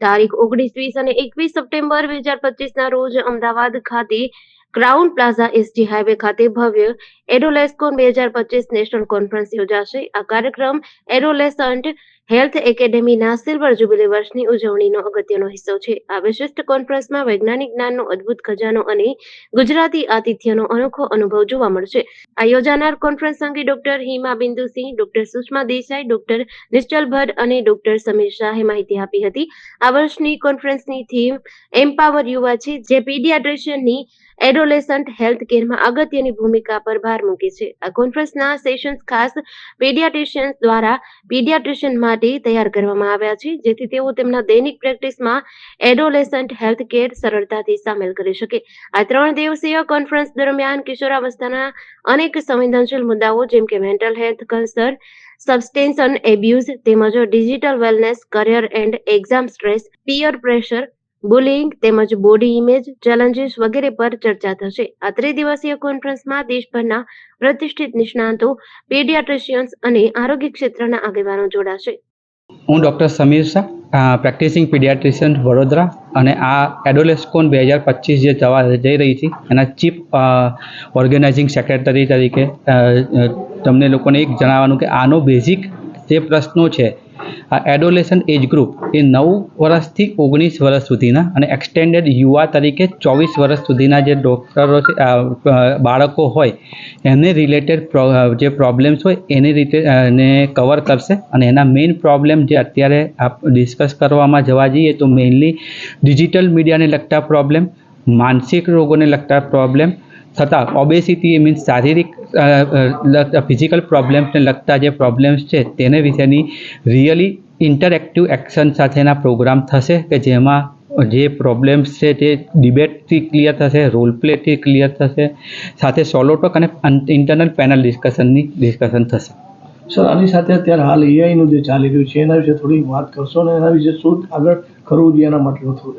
તારીખ ઓગણીસ, વીસ અને એકવીસ સપ્ટેમ્બર બે હજાર પચીસના રોજ અમદાવાદ ખાતે ક્રાઉન પ્લાઝા એસટી હાઈવે ખાતે ભવ્ય એડોલેસ્કોન બે હજાર પચીસ નેશનલ કોન્ફરન્સ યોજાશે. આ કાર્યક્રમ એડોલેસન્ટ હેલ્થ એકેડેમીના સિલ્વર જ્યુબિલી વર્ષની ઉજવણીનો અગત્યનો હિસ્સો છે. આ વિશિષ્ટ કોન્ફરન્સમાં વૈજ્ઞાનિક જ્ઞાનનો અદ્ભુત ખજાનો અને ગુજરાતી આતિથ્યનો અનોખો અનુભવ જોવા મળશે. આ યોજાનાર કોન્ફરન્સ અંગે doctor Hima Bindusinh doctor Sushma Desai, doctor Nischal Bhatt અને ડોક્ટર સમીર શાહે માહિતી આપી હતી. આ વર્ષની કોન્ફરન્સની થીમ, એમ્પાવર યુવા છે, જે પીડિયાટ્રિશિયનની એડોલેસન્ટ હેલ્થ કેરમાં અગત્યની ભૂમિકા પર ભાર મૂકે છે. આ કોન્ફરન્સના સેશન્સ ખાસ પીડિયાટ્રિશિયન્સ દ્વારા પીડિયાટ્રિશિયન માટે તૈયાર કરવામાં આવ્યા છે, જેથી તેઓ તેમના દૈનિક પ્રેક્ટિસમાં એડોલેસન્ટ હેલ્થ કેર સરળતાથી સામેલ કરી શકે. આ ત્રણ દિવસીય કોન્ફરન્સ દરમિયાન કિશોરાવસ્થાના અનેક સંવેદનશીલ મુદ્દાઓ જેમ કે mental health concern substance abuse તેમજ digital wellness career and exam stress peer pressure bullying તેમજ બોડી ઇમેજ ચેલેન્જીસ વગેરે પર ચર્ચા થશે. આ ત્રિદિવસીય કોન્ફરન્સમાં દેશભરના પ્રતિષ્ઠિત નિષ્ણાતો પેડિયાટ્રિશિયન્સ અને આરોગ્ય ક્ષેત્રના આગેવાનો જોડાશે. હું doctor Sameer Shah practising paediatrician Vadodara અને આ એડોલેસ્કોન બે હજાર પચીસ જે જવા જઈ રહી છે, એના ચીફ ઓર્ગેનાઇઝિંગ સેક્રેટરી તરીકે તમને લોકોને એક જણાવવાનું કે આનો બેઝિક જે પ્રશ્નો છે આ એડોલેશન એજ ગ્રુપ એ નવ વર્ષથી ઓગણીસ વર્ષ સુધીના અને એક્સટેન્ડેડ યુવા તરીકે ચોવીસ વર્ષ સુધીના જે ડૉક્ટરો છે બાળકો હોય, એને રિલેટેડ જે પ્રોબ્લેમ્સ હોય, એની રીતે એને કવર કરશે. અને એના મેઇન પ્રોબ્લેમ જે અત્યારે આપ ડિસ્કસ કરવામાં જવા જઈએ તો મેઇનલી ડિજિટલ મીડિયાને લગતા પ્રોબ્લેમ માનસિક રોગોને લગતા પ્રોબ્લેમ થતાં ઓબેસિટી એ મીન્સ શારીરિક ફિઝિકલ પ્રોબ્લેમ્સને લગતા જે પ્રોબ્લેમ્સ છે તેને વિશેની રિયલી ઇન્ટરેક્ટિવ એક્શન સાથેના પ્રોગ્રામ થશે કે જેમાં જે પ્રોબ્લેમ્સ છે તે ડિબેટથી ક્લિયર થશે રોલ પ્લેથી ક્લિયર થશે સાથે સોલો ટોક અને ઇન્ટરનલ પેનલ ડિસ્કશનની ડિસ્કશન થશે. સર આની સાથે અત્યારે હાલ એઆઈનું જે ચાલી રહ્યું છે એના વિશે થોડી વાત કરશો અને એના વિશે શું આગળ કરવું જોઈએ એના માટે થોડું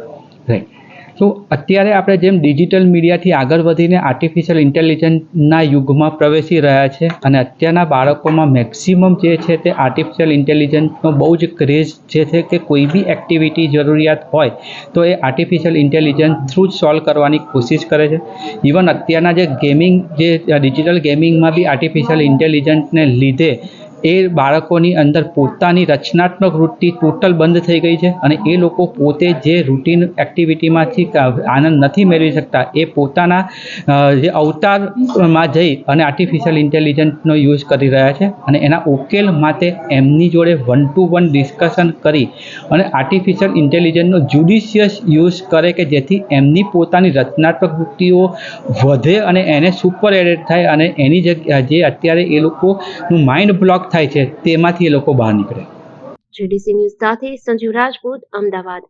રાઈટ તો અત્યારે આપણે જેમ ડિજિટલ મીડિયાથી આગળ વધીને આર્ટિફિશિયલ ઇન્ટેલિજન્સના યુગમાં પ્રવેશી રહ્યા છે અને અત્યારના બાળકોમાં મેક્સિમમ જે છે તે આર્ટિફિશિયલ ઇન્ટેલિજન્સનો બહુ જ ક્રેઝ જે છે કે કોઈ બી એક્ટિવિટી જરૂરિયાત હોય, તો એ આર્ટિફિશિયલ ઇન્ટેલિજન્સ થ્રુ જ સોલ્વ કરવાની કોશિશ કરે છે. ઇવન અત્યારના જે ગેમિંગ જે ડિજિટલ ગેમિંગમાં બી આર્ટિફિશિયલ ઇન્ટેલિજન્સને લીધે એ બાળકોની અંદર પોતાની રચનાત્મક વૃત્તિ ટોટલ બંધ થઈ ગઈ છે અને એ લોકો પોતે જે રૂટીન એક્ટિવિટીમાંથી આનંદ નથી મેળવી શકતા, એ પોતાના જે અવતારમાં જઈ અને આર્ટિફિશિયલ ઇન્ટેલિજન્સનો યુઝ કરી રહ્યા છે અને એના ઉકેલ માટે એમની જોડે વન ટુ વન ડિસ્કશન કરી અને આર્ટિફિશિયલ ઇન્ટેલિજન્સનો જ્યુડિશિયસ યુઝ કરે કે જેથી એમની પોતાની રચનાત્મક વૃત્તિઓ વધે અને એને સુપર એડેડ થાય અને એની જગ્યા, જે અત્યારે એ લોકોનું માઇન્ડ બ્લોક થાય છે તેમાંથી એ લોકો બહાર નીકળે. જીડીસી ન્યૂઝ સાથે સંજીવ રાજપૂત અમદાવાદ.